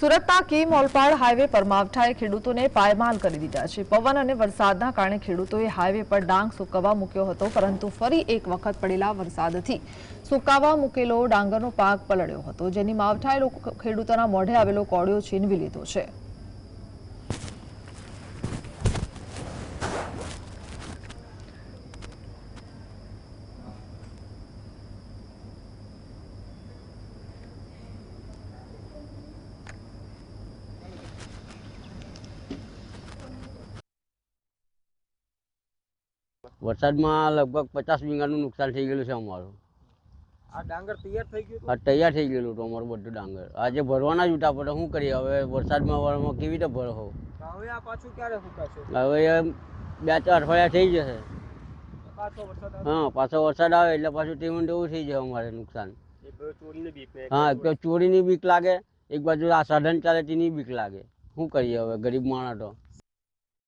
સુરતના Kim Olpad highway પર માવઠાએ ખેડૂતોને પાયમાલ કરી દીધા છે. પવન અને વરસાદના કારણે ખેડૂતોએ હાઈવે પર ડાંગ સુકાવા મૂક્યો હતો, પરંતુ ફરી એક વખત પડેલા વરસાદથી સુકાવા મૂકેલો ડાંગરનો પાક પલળ્યો હતો, જેની માવઠાએ ખેડૂતોના મોઢે આવેલો કોળિયો છીનવી લીધો છે. વરસાદમાં લગભગ પચાસ વીઘાનું નુકસાન થઈ ગયેલું છે અમારું. આ ડાંગર તૈયાર થઈ ગયું આ તૈયાર થઈ ગયેલું હતું અમારું બધું ડાંગર. આજે ભરવાના જ ઉઠા પડે શું કરીએ? હવે વરસાદમાં વરમાં કેવી રીતે ભરો હવે આ પાછું ક્યારે ફૂકાશે હવે બે ચાર અઠવાડિયા થઈ જશે. પાછો વરસાદ આવે? હા પાછો વરસાદ આવે એટલે પાછું તેવું એવું થઈ જાય અમારે નુકસાન. હા એક તો ચોરીની બીક લાગે એક બાજુ આ સાધન ચાલે તેની બીક લાગે. શું કરીએ હવે ગરીબ માણસ તો?